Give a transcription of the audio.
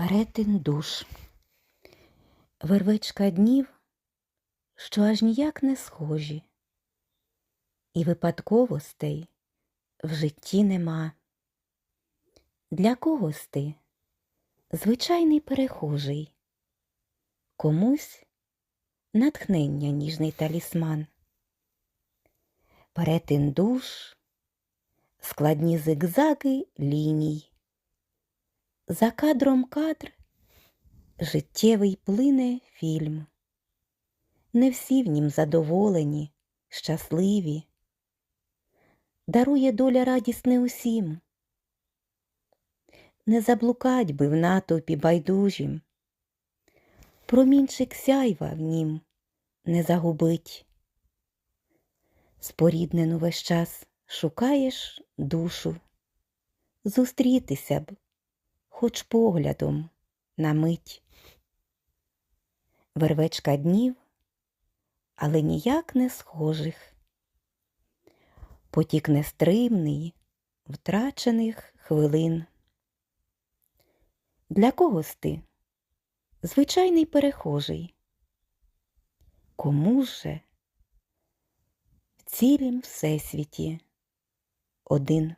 Перетин душ. Вервечка днів, що аж ніяк не схожі, і випадковостей в житті нема. Для когось ти звичайний перехожий, комусь натхнення ніжний талісман. Перетин душ, складні зигзаги ліній. За кадром кадр життєвий плине фільм. Не всі в нім задоволені, щасливі. Дарує доля радісне усім. Не заблукать би в натовпі байдужім, Промінчик сяйва в нім не загубить. Споріднену весь час шукаєш душу, Зустрітися б хоч поглядом на мить. Вервечка днів, але ніяк не схожих. Потік нестримний, втрачених хвилин. Для когось ти звичайний перехожий. Кому же в цілім всесвіті один.